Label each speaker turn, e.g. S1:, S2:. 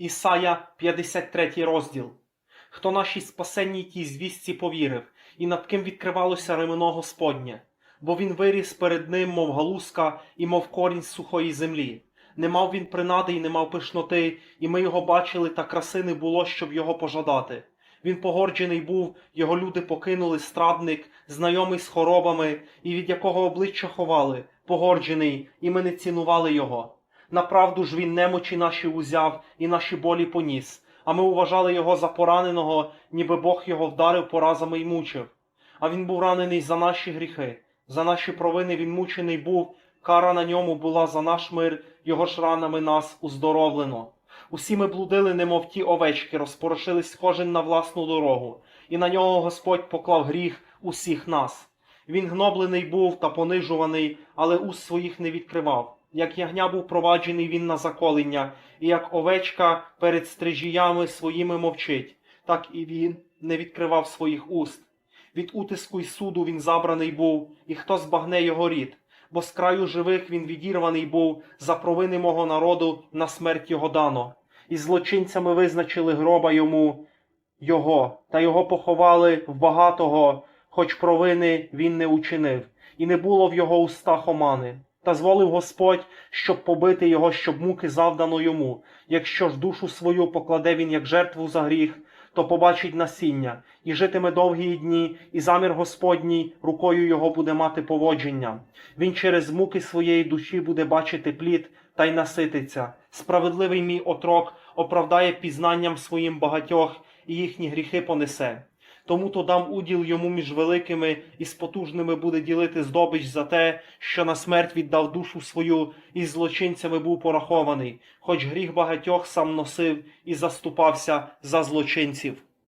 S1: Ісая 53 розділ. Хто нашій спасенній тій звістці повірив, і над ким відкривалося ремено Господнє, бо він виріс перед ним, мов галузка, і мов корінь сухої землі. Не мав він принади і не мав пишноти, і ми його бачили, та краси не було, щоб його пожадати. Він погорджений був, його люди покинули страдник, знайомий з хоробами, і від якого обличчя ховали, погорджений, і ми не цінували його. Направду ж він немочі наші узяв і наші болі поніс, а ми вважали його за пораненого, ніби Бог його вдарив поразами й мучив. А він був ранений за наші гріхи, за наші провини він мучений був, кара на ньому була за наш мир, його ж ранами нас уздоровлено. Усі ми блудили, немов ті овечки, розпорошились кожен на власну дорогу, і на нього Господь поклав гріх усіх нас. Він гноблений був та понижуваний, але уст своїх не відкривав. Як ягня був проваджений він на заколення, і як овечка перед стрижіями своїми мовчить, так і він не відкривав своїх уст. Від утиску й суду він забраний був, і хто збагне його рід, бо з краю живих він відірваний був, за провини мого народу на смерть його дано. І злочинцями визначили гроба йому його, та його поховали в багатого, хоч провини він не учинив, і не було в його устах омани. Та зволив Господь, щоб побити його, щоб муки завдано йому. Якщо ж душу свою покладе він як жертву за гріх, то побачить насіння, і житиме довгі дні, і замір Господній рукою його буде мати поводження. Він через муки своєї душі буде бачити плід та й насититься. Справедливий мій отрок оправдає пізнанням своїм багатьох, і їхні гріхи понесе. Тому то дам уділ йому між великими і з потужними буде ділити здобич за те, що на смерть віддав душу свою і злочинцями був порахований, хоч гріх багатьох сам носив і заступався за злочинців.